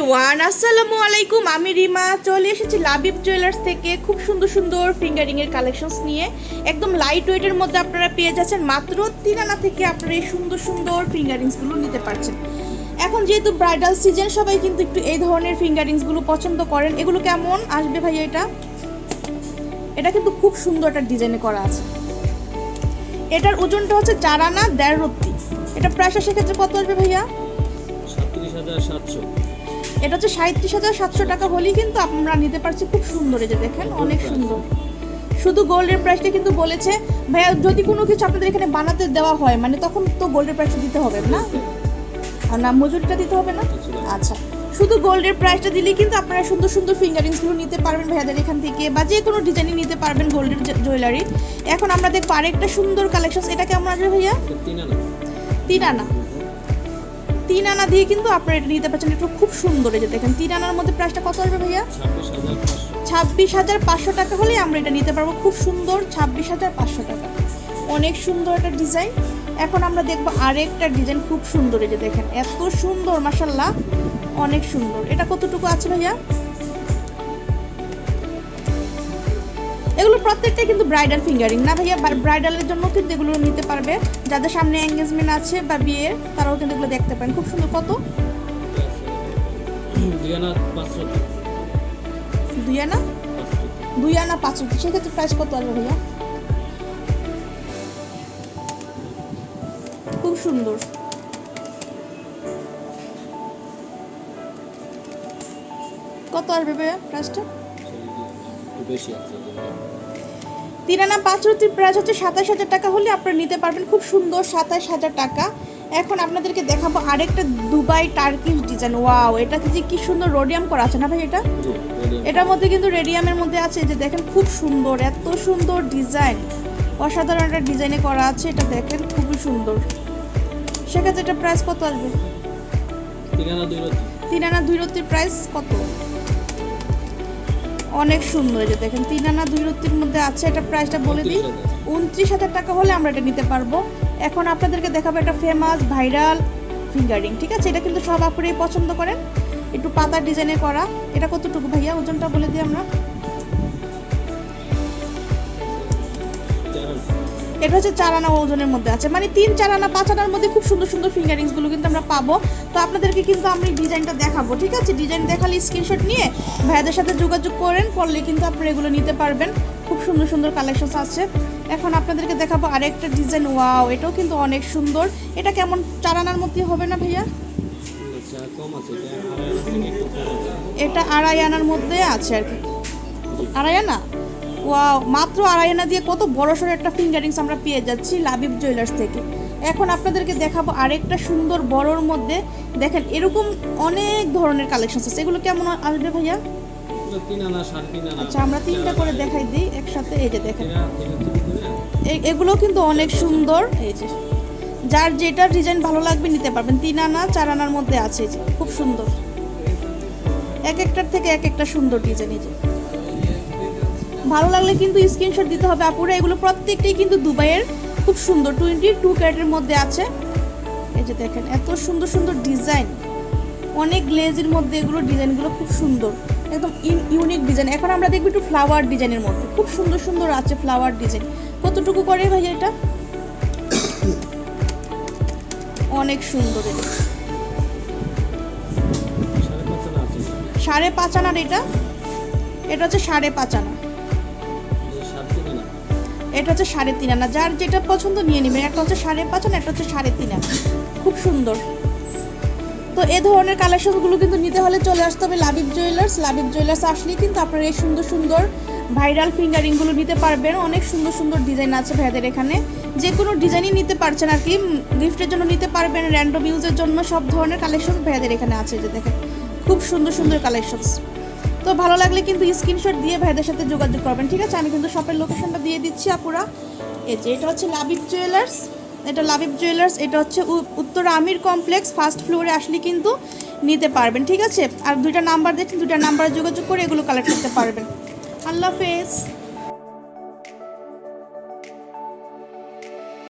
Everyone আসসালামু আলাইকুম। আমি রিমা, চলে এসেছি লাবিব জুয়েলার্স থেকে খুব সুন্দর সুন্দর ফিঙ্গারিংয়ের কালেকশনস নিয়ে। একদম লাইট ওয়েটের মধ্যে আপনারা পেয়ে যাচ্ছেন, মাত্র তিন আনা থেকে আপনারা এই সুন্দর সুন্দর ফিঙ্গারিংসগুলো নিতে পারছেন। এখন যেহেতু ব্রাইডাল সিজন সবাই কিন্তু একটু এই ধরনের ফিঙ্গারিংসগুলো পছন্দ করেন। এগুলো কেমন? আসবে ভাইয়া এটা? এটা কিন্তু খুব সুন্দর একটা ডিজাইনে করা আছে। এটার ওজনটা হচ্ছে চার আনা দেড় রত্তি। এটা প্রাইসটা সেক্ষেত্রে কত আসবে ভাইয়া? সাতত্রিশ হাজার সাতশো। এটা হচ্ছে সাঁত্রিশ হাজার সাতশো টাকা হলেই কিন্তু আমরা নিতে পারছি খুব সুন্দর এই যে দেখেন অনেক সুন্দর। শুধু গোল্ডের প্রাইসটা কিন্তু বলেছে ভাইয়া যদি কোনো কিছু আপনাদের এখানে বানাতে দেওয়া হয় মানে তখন তো গোল্ডের প্রাইসটা দিতে হবে না? আর না মজুরিটা দিতে হবে না? আচ্ছা শুধু গোল্ডের প্রাইসটা দিলেই কিন্তু আপনারা সুন্দর সুন্দর ফিঙ্গারিংসগুলো নিতে পারবেন ভাইয়াদের এখান থেকে বা যে কোনো ডিজাইনই নিতে পারবেন গোল্ডের জুয়েলারি এখন আমরা দেখব আরেকটা সুন্দর কালেকশন এটা কেমন আসবে ভাইয়া? তিন আনা। তিন আনা। তিন আনা দিয়ে কিন্তু আপনারা এটা নিতে পারছেন। একটু খুব সুন্দর এই যে দেখেন, তিন আনার মধ্যে প্রাইসটা কত আসবে ভাইয়া? ছাব্বিশ হাজার পাঁচশো। টাকা হলে আমরা এটা নিতে পারব। খুব সুন্দর ছাব্বিশ হাজার পাঁচশো টাকা। অনেক সুন্দর একটা ডিজাইন। এখন আমরা দেখব আরেকটা ডিজাইন খুব সুন্দর এই যে দেখেন, এত সুন্দর মাসাল্লাহ অনেক সুন্দর। এটা কতটুকু আছে ভাইয়া? এগুলো প্রত্যেকটাই কিন্তু ব্রাইডাল ফিঙ্গারিং না ভাইয়া ব্রাইডালের জন্য কিন্তু এগুলো নিতে পারবে। যাদের সামনে এঙ্গেজমেন্ট আছে বা বিয়ে তারাও কিন্তু এগুলো দেখতে পারেন। খুব সুন্দর। কত? দুই আনা দুই আনা? পাঁচ সেক্ষেত্রে প্রাইস কত আসবে ভাইয়া? খুব সুন্দর। কত আসবে ভাইয়া প্রাইসটা একটু বেশি আছে। তিন আনা পাঁচ রুটির প্রাইস হচ্ছে সাতাশ হাজার টাকা হলে আপনারা নিতে পারবেন খুব সুন্দর সাতাশ হাজার টাকা। এখন আপনাদেরকে দেখাবো আরেকটা দুবাই টার্কিশ ডিজাইন। ওয়াও এটা যে কি সুন্দর রোডিয়াম করা আছে না ভাই এটা? এটার মধ্যে কিন্তু রেডিয়ামের মধ্যে আছে যে দেখেন খুব সুন্দর এত সুন্দর ডিজাইন। অসাধারণ একটা ডিজাইনে করা আছে এটা দেখেন খুবই সুন্দর। সেক্ষেত্রে এটা প্রাইস কত আসবে? তিন আনা দুই রত্তির প্রাইস কত? অনেক সুন্দর এটা দেখেন তিন আনা দুই রত্তির মধ্যে আছে, এটা প্রাইসটা বলে দিই। উনত্রিশ হাজার টাকা হলে আমরা এটা নিতে পারব। এখন আপনাদেরকে দেখাবো একটা ফেমাস ভাইরাল ফিঙ্গারিং ঠিক আছে? এটা কিন্তু সব আপুরেই পছন্দ করেন। একটু পাতা ডিজাইনে করা। এটা কতটুকু ভাইয়া? ওজনটা বলে দিই আমরা। এটা হচ্ছে চার আনা ওজনের মধ্যে আছে। মানে তিন, চার আনা, পাঁচ আনার মধ্যে খুব সুন্দর সুন্দর ফিঙ্গারিংসগুলো কিন্তু আমরা পাবো। তো আপনাদেরকে কিন্তু আমি ডিজাইনটা দেখাবো, ঠিক আছে? ডিজাইন দেখালে স্ক্রিনশট নিয়ে ভাইয়াদের সাথে যোগাযোগ করেন, করলে কিন্তু আপনারা এগুলো নিতে পারবেন। খুব সুন্দর সুন্দর কালেকশনস আছে। এখন আপনাদেরকে দেখাবো আরেকটা ডিজাইন। ওয়াও, এটাও কিন্তু অনেক সুন্দর। এটা কেমন চার আনার মধ্যে হবে না ভাইয়া? এটা আড়াই আনার মধ্যে আছে আর কি। আড়াই আনা? ওয়াও মাত্র আড়াই আনা দিয়ে কত বড় সড়ো একটা ফিঙ্গারিংস আমরা পেয়ে যাচ্ছি লাবিব জুয়েলার্স থেকে। এখন আপনাদেরকে দেখাবো আরেকটা সুন্দর বড়র মধ্যে। দেখেন এরকম অনেক ধরনের কালেকশন আছে। এগুলো কেমন আসবে ভাইয়া? আচ্ছা আমরা তিনটা করে দেখাই দিই একসাথে। এই যে দেখেন। এগুলো কিন্তু অনেক সুন্দর। এই যে যার যেটা ডিজাইন ভালো লাগবে নিতে পারবেন। তিন আনা চার আনার মধ্যে আছে। খুব সুন্দর। এক একটার থেকে এক একটা সুন্দর ডিজাইন এই যে। ভালো লাগলে কিন্তু স্ক্রিনশট দিতে হবে আপুরা। এগুলো প্রত্যেকটাই কিন্তু দুবাইয়ের খুব সুন্দর টোয়েন্টি টু ক্যারেটের মধ্যে আছে। এই যে দেখেন, এত সুন্দর সুন্দর ডিজাইন অনেক গ্লেজের মধ্যে এগুলো ডিজাইনগুলো খুব সুন্দর। একদম ইউনিক ডিজাইন এখন আমরা দেখব একটু ফ্লাওয়ার ডিজাইনের মধ্যে। খুব সুন্দর সুন্দর আছে ফ্লাওয়ার ডিজাইন কতটুকু করে ভাইয়া এটা? অনেক সুন্দর সাড়ে পাঁচ আনার এটা? এটা হচ্ছে সাড়ে পাঁচ আনা। এটা হচ্ছে সাড়ে তিন আনা। যার যেটা পছন্দ নিয়ে নেবেন। একটা হচ্ছে সাড়ে পাঁচ আনা, একটা হচ্ছে সাড়ে তিন আনা। খুব সুন্দর। তো এ ধরনের কালেকশনগুলো কিন্তু নিতে হলে চলে আসতে হবে লাবিব জুয়েলার্স লাবিব জুয়েলার্স আসলেই কিন্তু আপনারা এই সুন্দর সুন্দর ভাইরাল ফিঙ্গারিংগুলো নিতে পারবেন। অনেক সুন্দর সুন্দর ডিজাইন আছে ভাইদের এখানে। যে কোনো ডিজাইনই নিতে পারছেন আর কি। গিফটের জন্য নিতে পারবেন র্যান্ডম ইউজের জন্য সব ধরনের কালেকশন ভাইদের এখানে আছে যে দেখেন। খুব সুন্দর সুন্দর কালেকশনস তো ভালো লাগলে কিন্তু স্ক্রিনশট দিয়ে ভাইদের সাথে যোগাযোগ করবেন, ঠিক আছে? আমি কিন্তু শপের লোকেশনটা দিয়ে দিচ্ছি আপুরা। এই যে, এটা হচ্ছে লাবিব জুয়েলার্স এটা লাবিব জুয়েলার্স এটা হচ্ছে উত্তর আমির কমপ্লেক্স ফার্স্ট ফ্লোরে আসলে কিন্তু নিতে পারবেন, ঠিক আছে? আর দুইটা নাম্বার দেখছি দুইটা নাম্বারে যোগাযোগ করে এগুলো কালেক্ট করতে পারবেন। আল্লাহ হাফেজ।